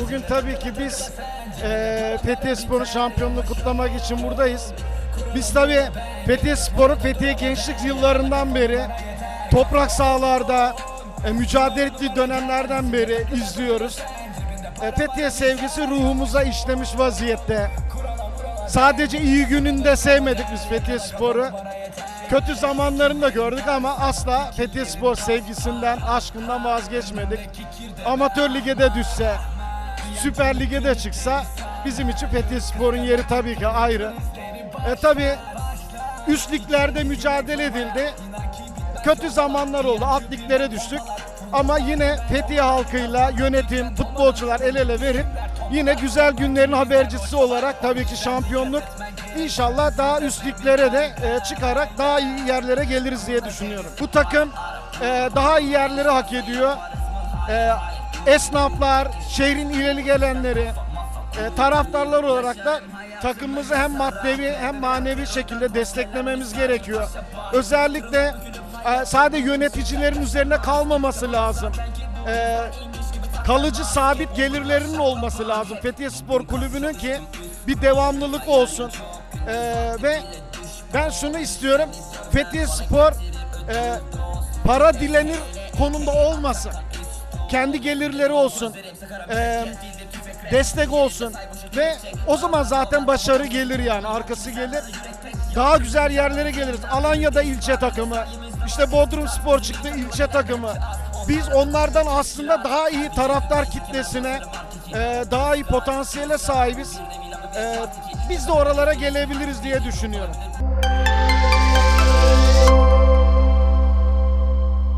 Bugün tabii ki biz e, Fethiye Spor'un şampiyonluğunu kutlamak için buradayız. Biz tabii Fethiye Spor'u Fethiye gençlik yıllarından beri toprak sahalarda e, mücadele ettiği dönemlerden beri izliyoruz. E, Fethiye sevgisi ruhumuza işlemiş vaziyette. Sadece iyi gününde sevmedik biz Fethiye Spor'u. Kötü zamanlarını da gördük ama asla Fethiye Spor sevgisinden, aşkından vazgeçmedik. Amatör lige de düşse, Süper Lig'e de çıksa bizim için Fethiye Spor'un yeri tabii ki ayrı. E tabii üst liglerde mücadele edildi. Kötü zamanlar oldu. Alt liglere düştük. Ama yine Fethiye halkıyla yönetim, futbolcular el ele verip yine güzel günlerin habercisi olarak tabii ki şampiyonluk inşallah daha üst liglere de e, çıkarak daha iyi yerlere geliriz diye düşünüyorum. Bu takım e, daha iyi yerleri hak ediyor. E, esnaflar, şehrin ileri gelenleri, e, taraftarlar olarak da takımımızı hem maddevi hem manevi şekilde desteklememiz gerekiyor. Özellikle e, sadece yöneticilerin üzerine kalmaması lazım. E, kalıcı sabit gelirlerinin olması lazım. Fethiye Spor Kulübü'nün ki bir devamlılık olsun. Ve ben şunu istiyorum. Fethiye Spor para dilenir konumda olmasın. Kendi gelirleri olsun. E, destek olsun ve o zaman zaten başarı gelir yani arkası gelir. Daha güzel yerlere geliriz. Alanya'da ilçe takımı, işte Bodrum Spor çıktı ilçe takımı. Biz onlardan aslında daha iyi taraftar kitlesine, e, daha iyi potansiyele sahibiz. E, biz de oralara gelebiliriz diye düşünüyorum.